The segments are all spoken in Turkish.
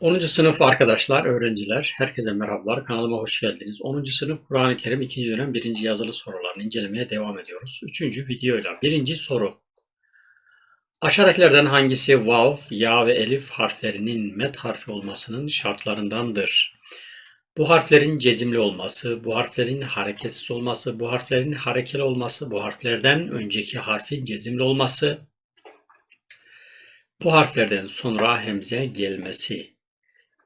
10. sınıf arkadaşlar, öğrenciler, herkese merhabalar. Kanalıma hoş geldiniz. 10. sınıf Kur'an-ı Kerim 2. dönem 1. yazılı sorularını incelemeye devam ediyoruz. 3. videoyla 1. soru. Aşağıdakilerden hangisi vav, ya ve elif harflerinin met harfi olmasının şartlarındandır? Bu harflerin cezimli olması, bu harflerin hareketsiz olması, bu harflerin harekeli olması, bu harflerden önceki harfin cezimli olması, bu harflerden sonra hemze gelmesi.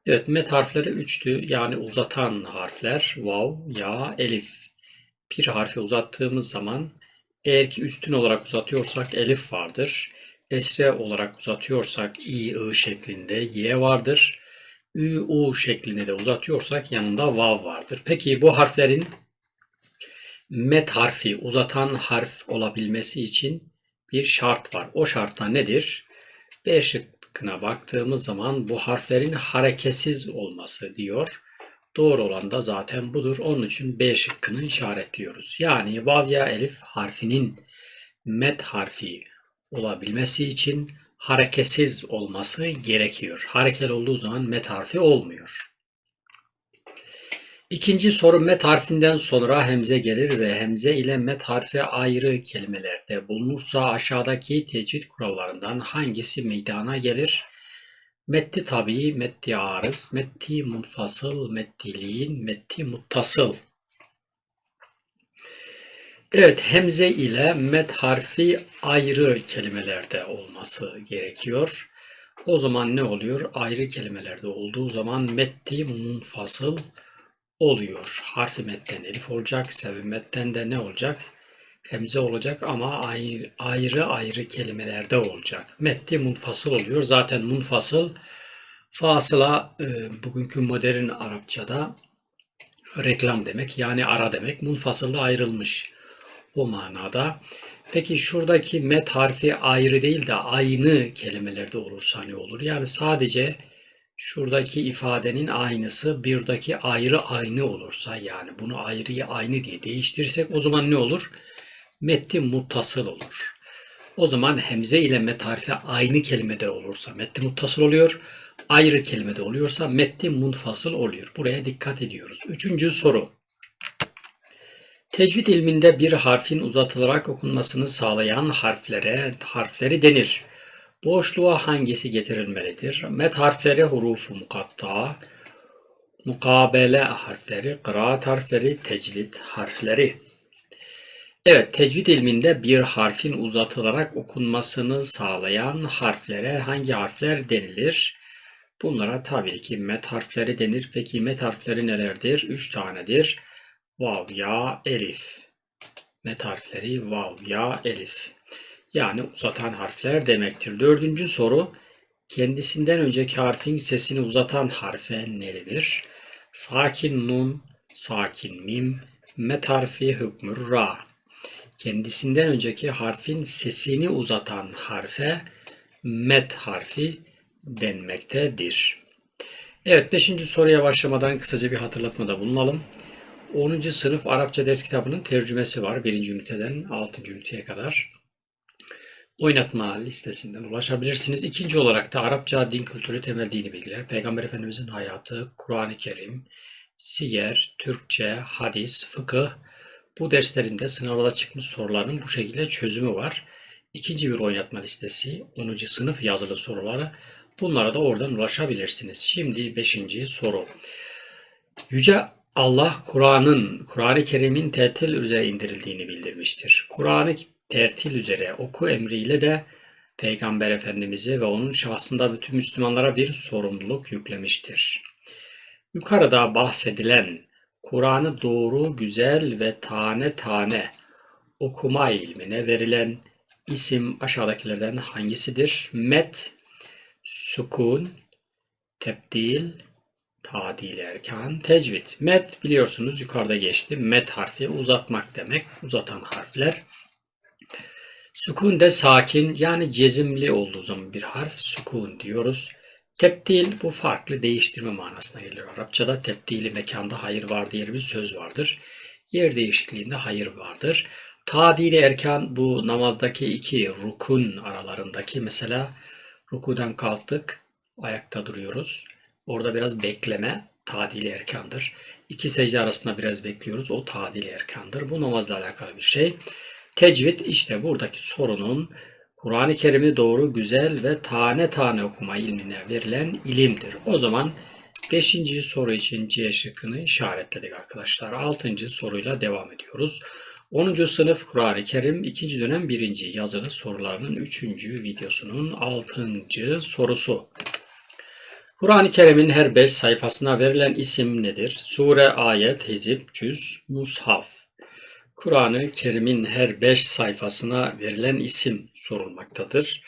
Evet, met harfleri üçtü. Yani uzatan harfler vav, ya, elif. Bir harfi uzattığımız zaman eğer ki üstün olarak uzatıyorsak elif vardır. Esre olarak uzatıyorsak i, ı şeklinde y vardır. Ü, u şeklinde de uzatıyorsak yanında vav vardır. Peki bu harflerin met harfi, uzatan harf olabilmesi için bir şart var. O şart da nedir? B şıkkına baktığımız zaman bu harflerin hareketsiz olması diyor. Doğru olan da zaten budur. Onun için B şıkkını işaretliyoruz. Yani vav ya elif harfinin met harfi olabilmesi için hareketsiz olması gerekiyor. Harekeli olduğu zaman met harfi olmuyor. İkinci soru met harfinden sonra hemze gelir ve hemze ile met harfi ayrı kelimelerde bulunursa aşağıdaki tecvid kurallarından hangisi meydana gelir? Metti tabi, metti arız, metti munfasıl, mettiliğin, metti muttasıl. Evet, hemze ile met harfi ayrı kelimelerde olması gerekiyor. O zaman ne oluyor? Ayrı kelimelerde olduğu zaman metti munfasıl oluyor. Harfi metten elif olacak, sebebi metten de ne olacak? Hemze olacak ama ayrı ayrı, ayrı kelimelerde olacak. Metti munfasıl oluyor. Zaten munfasıl fasıla e, bugünkü modern Arapçada reklam demek yani ara demek. Munfasıl da ayrılmış o manada. Peki şuradaki met harfi ayrı değil de aynı kelimelerde olursa ne olur? Yani sadece şuradaki ifadenin aynısı birdeki ayrı aynı olursa yani bunu ayrıyı aynı diye değiştirirsek o zaman ne olur? Metti muttasıl olur. O zaman hemze ile met harfi aynı kelimede olursa metti muttasıl oluyor. Ayrı kelimede oluyorsa metti munfasıl oluyor. Buraya dikkat ediyoruz. Üçüncü soru. Tecvid ilminde bir harfin uzatılarak okunmasını sağlayan harflere harfleri denir. Boşluğa hangisi getirilmelidir? Met harfleri hurufu mukatta, mukabele harfleri, kıraat harfleri, tecvid harfleri. Evet, tecvid ilminde bir harfin uzatılarak okunmasını sağlayan harflere hangi harfler denilir? Bunlara tabii ki met harfleri denir. Peki met harfleri nelerdir? Üç tanedir. Vav, ya, elif. Met harfleri vav, ya, elif yani uzatan harfler demektir. Dördüncü soru kendisinden önceki harfin sesini uzatan harfe ne denir? Sakin nun, sakin mim, met harfi hükmür ra. Kendisinden önceki harfin sesini uzatan harfe met harfi denmektedir. Evet 5. soruya başlamadan kısaca bir hatırlatmada bulunalım. 10. sınıf Arapça ders kitabının tercümesi var. 1. üniteden 6. üniteye kadar oynatma listesinden ulaşabilirsiniz. İkinci olarak da Arapça din kültürü temel dini bilgiler, Peygamber Efendimizin hayatı, Kur'an-ı Kerim, siyer, Türkçe, hadis, fıkıh bu derslerinde sınavda çıkmış soruların bu şekilde çözümü var. İkinci bir oynatma listesi, 10. sınıf yazılı soruları. Bunlara da oradan ulaşabilirsiniz. Şimdi 5. soru. Yüce Allah Kur'an'ın, Kur'an-ı Kerim'in tetil üzere indirildiğini bildirmiştir. Kur'an-ı tertil üzere oku emriyle de Peygamber Efendimiz'e ve onun şahsında bütün Müslümanlara bir sorumluluk yüklemiştir. Yukarıda bahsedilen Kur'an'ı doğru, güzel ve tane tane okuma ilmine verilen isim aşağıdakilerden hangisidir? Met, sukun, tebdil, tadil erkan, tecvid. Met biliyorsunuz yukarıda geçti. Met harfi uzatmak demek. Uzatan harfler. Sukun de sakin yani cezimli olduğu zaman bir harf sukun diyoruz. Tepdil bu farklı değiştirme manasına gelir. Arapçada tepdili mekanda hayır var diye bir söz vardır. Yer değişikliğinde hayır vardır. Tadili erkan bu namazdaki iki rukun aralarındaki mesela rukudan kalktık ayakta duruyoruz. Orada biraz bekleme tadili erkandır. İki secde arasında biraz bekliyoruz. O tadili erkandır. Bu namazla alakalı bir şey. Tecvid işte buradaki sorunun Kur'an-ı Kerim'i doğru, güzel ve tane tane okuma ilmine verilen ilimdir. O zaman 5. soru için C şıkkını işaretledik arkadaşlar. 6. soruyla devam ediyoruz. 10. sınıf Kur'an-ı Kerim 2. dönem 1. yazılı sorularının 3. videosunun 6. sorusu. Kur'an-ı Kerim'in her 5 sayfasına verilen isim nedir? Sure, ayet, hizip, cüz, mushaf. Kur'an-ı Kerim'in her 5 sayfasına verilen isim sorulmaktadır.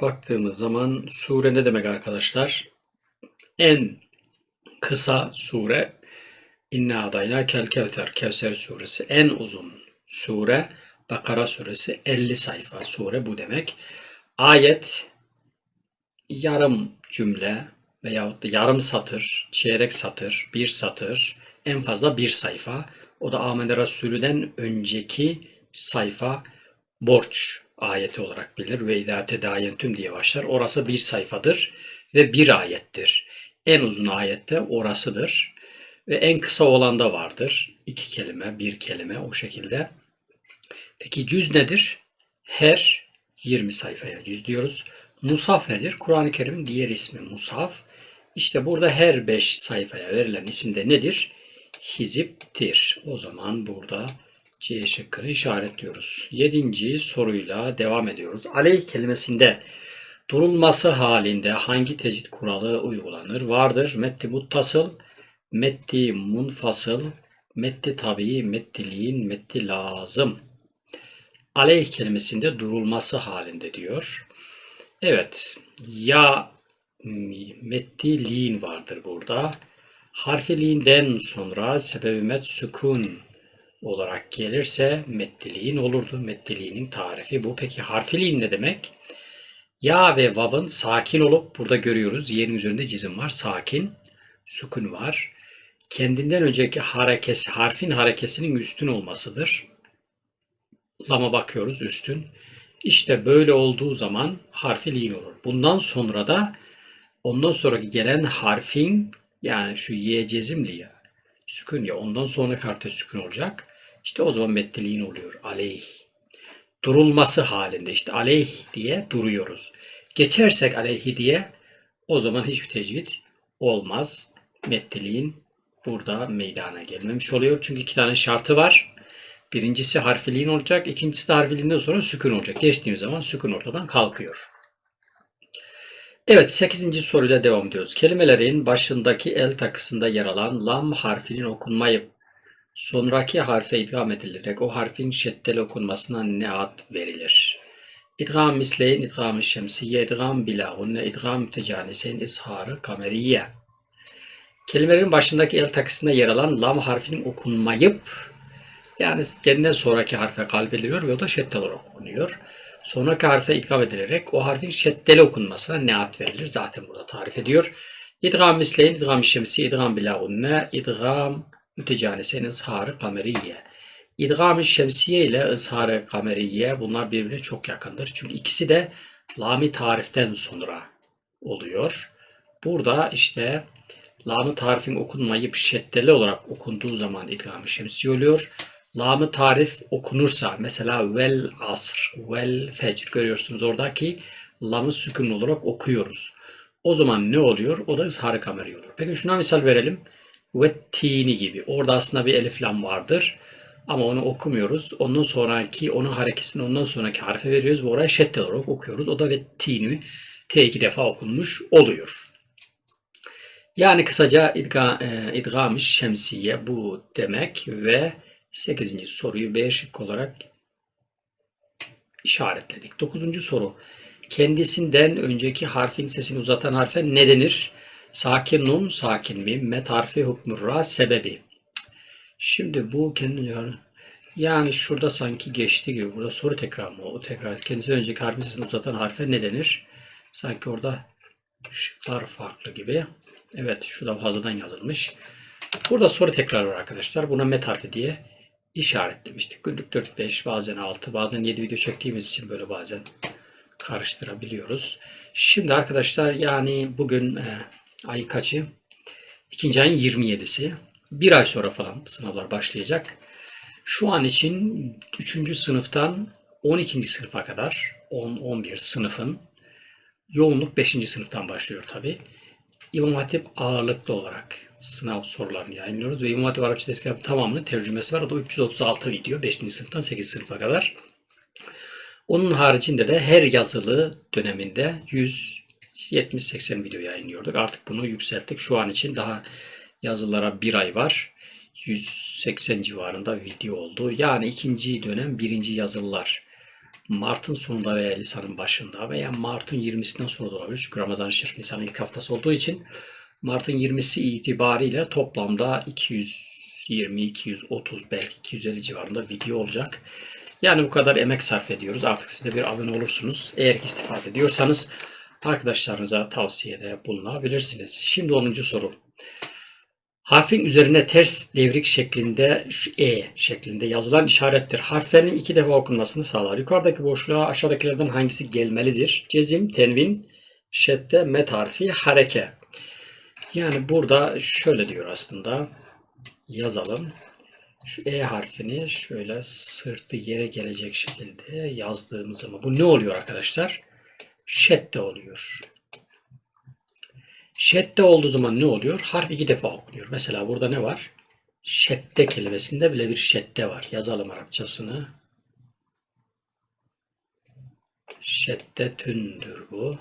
Baktığımız zaman sure ne demek arkadaşlar? En kısa sure İnna adayna kel kevser. Kevser suresi en uzun sure. Bakara suresi 50 sayfa sure bu demek. Ayet yarım cümle veyahut da yarım satır, çeyrek satır, bir satır, en fazla bir sayfa. O da Ahmet Resulü'den önceki sayfa borç ayeti olarak bilir. Ve idâ tedâyentüm diye başlar. Orası bir sayfadır ve bir ayettir. En uzun ayette orasıdır. Ve en kısa olan da vardır. İki kelime, bir kelime o şekilde. Peki cüz nedir? Her 20 sayfaya cüz diyoruz. Musaf nedir? Kur'an-ı Kerim'in diğer ismi Musaf. İşte burada her 5 sayfaya verilen isim de nedir? Hiziptir. O zaman burada C şıkkını işaretliyoruz. Yedinci soruyla devam ediyoruz. Aleyh kelimesinde durulması halinde hangi tecid kuralı uygulanır? Vardır. Metti muttasıl, metti munfasıl, metti tabi, mettiliğin, metti lazım. Aleyh kelimesinde durulması halinde diyor. Evet. Ya mettiliğin vardır burada. Harfiliğinden sonra sebebi met sükun olarak gelirse mettiliğin olurdu. Mettiliğinin tarifi bu. Peki harfiliğin ne demek? Ya ve vav'ın sakin olup burada görüyoruz. Yerin üzerinde cizim var. Sakin. Sükun var. Kendinden önceki harekesi, harfin harekesinin üstün olmasıdır. Lama bakıyoruz üstün. İşte böyle olduğu zaman harfi olur. Bundan sonra da ondan sonraki gelen harfin yani şu y cezimli ya sükun ya ondan sonraki harfte sükun olacak. İşte o zaman mettiliğin oluyor. Aleyh. Durulması halinde işte aleyh diye duruyoruz. Geçersek aleyhi diye o zaman hiçbir tecvid olmaz. Mettiliğin burada meydana gelmemiş oluyor. Çünkü iki tane şartı var. Birincisi harfiliğin olacak. ikincisi de harfiliğinden sonra sükun olacak. Geçtiğimiz zaman sükun ortadan kalkıyor. Evet 8. soruyla devam ediyoruz. Kelimelerin başındaki el takısında yer alan lam harfinin okunmayıp sonraki harfe idgam edilerek o harfin şeddeli okunmasına ne ad verilir? İdgam misleyin, idgam-ı şemsiye, idgam bilahunne, idgam mütecaniseyn, izharı kameriye. Kelimelerin başındaki el takısında yer alan lam harfinin okunmayıp yani kendinden sonraki harfe kalbediliyor ve o da şeddel olarak okunuyor. Sonraki harfe idgam edilerek o harfin şeddeli okunmasına ne ad verilir? Zaten burada tarif ediyor. İdgam misleyin, idgam şemsi, idgam bilahunne, idgam mütecanisen ızharı kameriye. İdgam-ı şemsiye ile ızharı kameriye bunlar birbirine çok yakındır. Çünkü ikisi de lami tariften sonra oluyor. Burada işte lamı tarifin okunmayıp şeddeli olarak okunduğu zaman idgam-ı şemsiye oluyor. Lamı tarif okunursa mesela vel asr, vel fecr görüyorsunuz oradaki lamı sükun olarak okuyoruz. O zaman ne oluyor? O da ızhar kameri olur. Peki şuna misal verelim. Ve tini gibi. Orada aslında bir elif lam vardır. Ama onu okumuyoruz. Ondan sonraki, onun harekesini ondan sonraki harfe veriyoruz ve oraya şedde olarak okuyoruz. O da ve tini T iki defa okunmuş oluyor. Yani kısaca idga, e, idgam şemsiye bu demek ve 8. soruyu B şık olarak işaretledik. 9. soru. Kendisinden önceki harfin sesini uzatan harfe ne denir? Sakin nun, sakin mim, met harfi hukmurra sebebi. Şimdi bu kendi yani, yani şurada sanki geçti gibi. Burada soru tekrar mı? O tekrar kendisinden önceki harfin sesini uzatan harfe ne denir? Sanki orada şıklar farklı gibi. Evet şurada fazladan yazılmış. Burada soru tekrar var arkadaşlar. Buna met harfi diye işaretlemiştik. Günlük 4-5 bazen 6 bazen 7 video çektiğimiz için böyle bazen karıştırabiliyoruz. Şimdi arkadaşlar yani bugün e, Ay kaçı? İkinci ayın 27'si. Bir ay sonra falan sınavlar başlayacak. Şu an için 3. sınıftan 12. sınıfa kadar 10-11 sınıfın yoğunluk 5. sınıftan başlıyor tabi. İmam Hatip ağırlıklı olarak sınav sorularını yayınlıyoruz ve İmam Hatip Arapça Dersleri tamamının tercümesi var. O da 336 video 5. sınıftan 8. sınıfa kadar. Onun haricinde de her yazılı döneminde 170-80 video yayınlıyorduk. Artık bunu yükselttik. Şu an için daha yazılara bir ay var. 180 civarında video oldu. Yani ikinci dönem birinci yazılılar. Mart'ın sonunda veya Nisan'ın başında veya Mart'ın 20'sinden sonra da olabilir. Çünkü Ramazan-ı Şerif Nisan'ın ilk haftası olduğu için Mart'ın 20'si itibariyle toplamda 220, 230 belki 250 civarında video olacak. Yani bu kadar emek sarf ediyoruz. Artık siz de bir abone olursunuz. Eğer ki istifade ediyorsanız arkadaşlarınıza tavsiyede bulunabilirsiniz. Şimdi 10. soru. Harfin üzerine ters devrik şeklinde şu E şeklinde yazılan işarettir. Harflerin iki defa okunmasını sağlar. Yukarıdaki boşluğa aşağıdakilerden hangisi gelmelidir? Cezim, tenvin, şedde, met harfi, hareke. Yani burada şöyle diyor aslında. Yazalım. Şu E harfini şöyle sırtı yere gelecek şekilde yazdığımız zaman bu ne oluyor arkadaşlar? Şedde oluyor. Şedde olduğu zaman ne oluyor? Harf iki defa okunuyor. Mesela burada ne var? Şedde kelimesinde bile bir şedde var. Yazalım Arapçasını. Şedde tündür bu.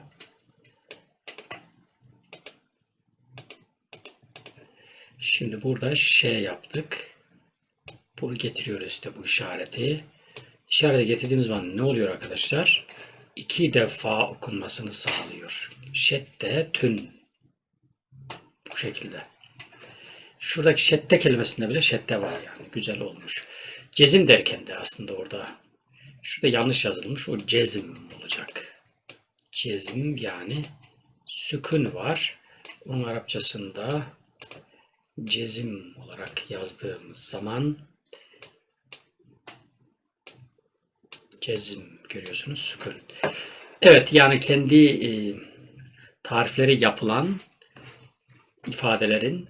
Şimdi burada ş yaptık. Bunu getiriyoruz işte bu işareti. İşareti getirdiğimiz zaman ne oluyor arkadaşlar? İki defa okunmasını sağlıyor. Şedde tün. Şekilde. Şuradaki şedde kelimesinde bile şedde var yani. Güzel olmuş. Cezim derken de aslında orada şurada yanlış yazılmış. O cezim olacak. Cezim yani sükun var. Onun Arapçasında cezim olarak yazdığımız zaman cezim görüyorsunuz sükun. Evet yani kendi e, tarifleri yapılan ifadelerin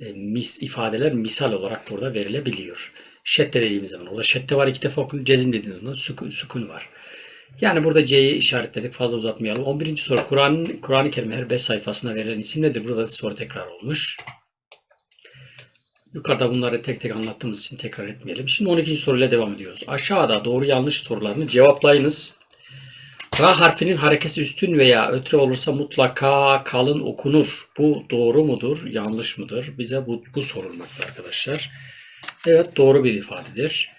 e, mis, ifadeler misal olarak burada verilebiliyor. Şedde dediğimiz zaman orada şedde var iki defa okun cezim dediğimiz zaman sükun, sükun var. Yani burada C'yi işaretledik. Fazla uzatmayalım. 11. soru. Kur'an Kur'an-ı Kerim her 5 sayfasına verilen isim nedir? Burada soru tekrar olmuş. Yukarıda bunları tek tek anlattığımız için tekrar etmeyelim. Şimdi 12. soruyla devam ediyoruz. Aşağıda doğru yanlış sorularını cevaplayınız. Ra harfinin harekesi üstün veya ötre olursa mutlaka kalın okunur. Bu doğru mudur, yanlış mıdır? Bize bu, bu sorulmakta arkadaşlar. Evet doğru bir ifadedir.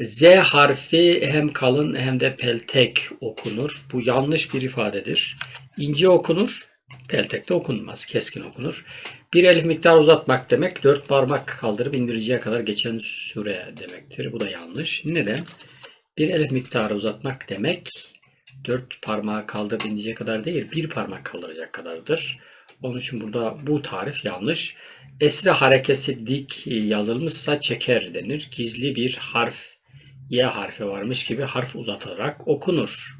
Z harfi hem kalın hem de peltek okunur. Bu yanlış bir ifadedir. İnce okunur, peltek de okunmaz, keskin okunur. Bir elif miktar uzatmak demek dört parmak kaldırıp indiriciye kadar geçen süre demektir. Bu da yanlış. Neden? Bir elif miktarı uzatmak demek dört parmağı kaldırıp indiriciye kadar değil bir parmak kaldıracak kadardır. Onun için burada bu tarif yanlış. Esre harekesi dik yazılmışsa çeker denir. Gizli bir harf Y harfi varmış gibi harf uzatılarak okunur.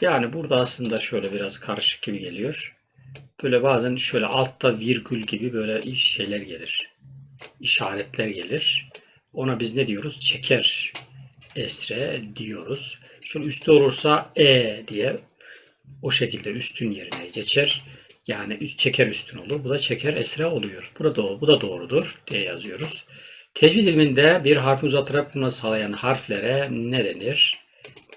Yani burada aslında şöyle biraz karışık gibi geliyor. Böyle bazen şöyle altta virgül gibi böyle şeyler gelir. İşaretler gelir. Ona biz ne diyoruz? Çeker esre diyoruz. Şöyle üstte olursa e diye o şekilde üstün yerine geçer. Yani üst çeker üstün olur. Bu da çeker esre oluyor. Burada o, bu da doğrudur diye yazıyoruz. Tecvid ilminde bir harfi uzatarak bunu sağlayan harflere ne denir?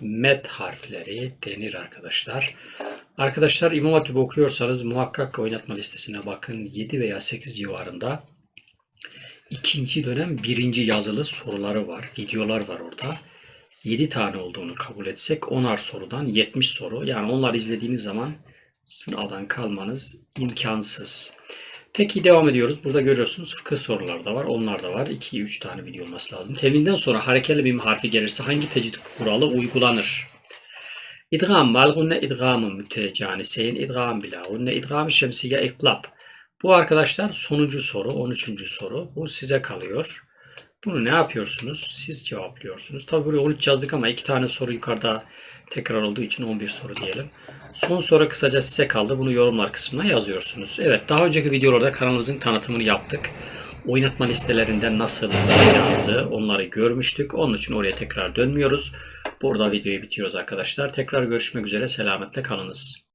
Met harfleri denir arkadaşlar. Arkadaşlar İmam Hatip okuyorsanız muhakkak oynatma listesine bakın. 7 veya 8 civarında ikinci dönem birinci yazılı soruları var. Videolar var orada. 7 tane olduğunu kabul etsek 10'ar sorudan 70 soru. Yani onlar izlediğiniz zaman sınavdan kalmanız imkansız. Peki devam ediyoruz. Burada görüyorsunuz fıkıh soruları da var. Onlar da var. 2-3 tane video olması lazım. Teminden sonra harekeli bir harfi gelirse hangi tecvid kuralı uygulanır? İdgam vel gunne idgamı mütecaniseyn idgam bila gunne idgam şemsiye iklab. Bu arkadaşlar sonuncu soru, 13. soru. Bu size kalıyor. Bunu ne yapıyorsunuz? Siz cevaplıyorsunuz. Tabi buraya 13 yazdık ama iki tane soru yukarıda tekrar olduğu için 11 soru diyelim. Son soru kısaca size kaldı. Bunu yorumlar kısmına yazıyorsunuz. Evet daha önceki videolarda kanalımızın tanıtımını yaptık. Oynatma listelerinden nasıl bulacağınızı onları görmüştük. Onun için oraya tekrar dönmüyoruz. Burada videoyu bitiriyoruz arkadaşlar. Tekrar görüşmek üzere. Selametle kalınız.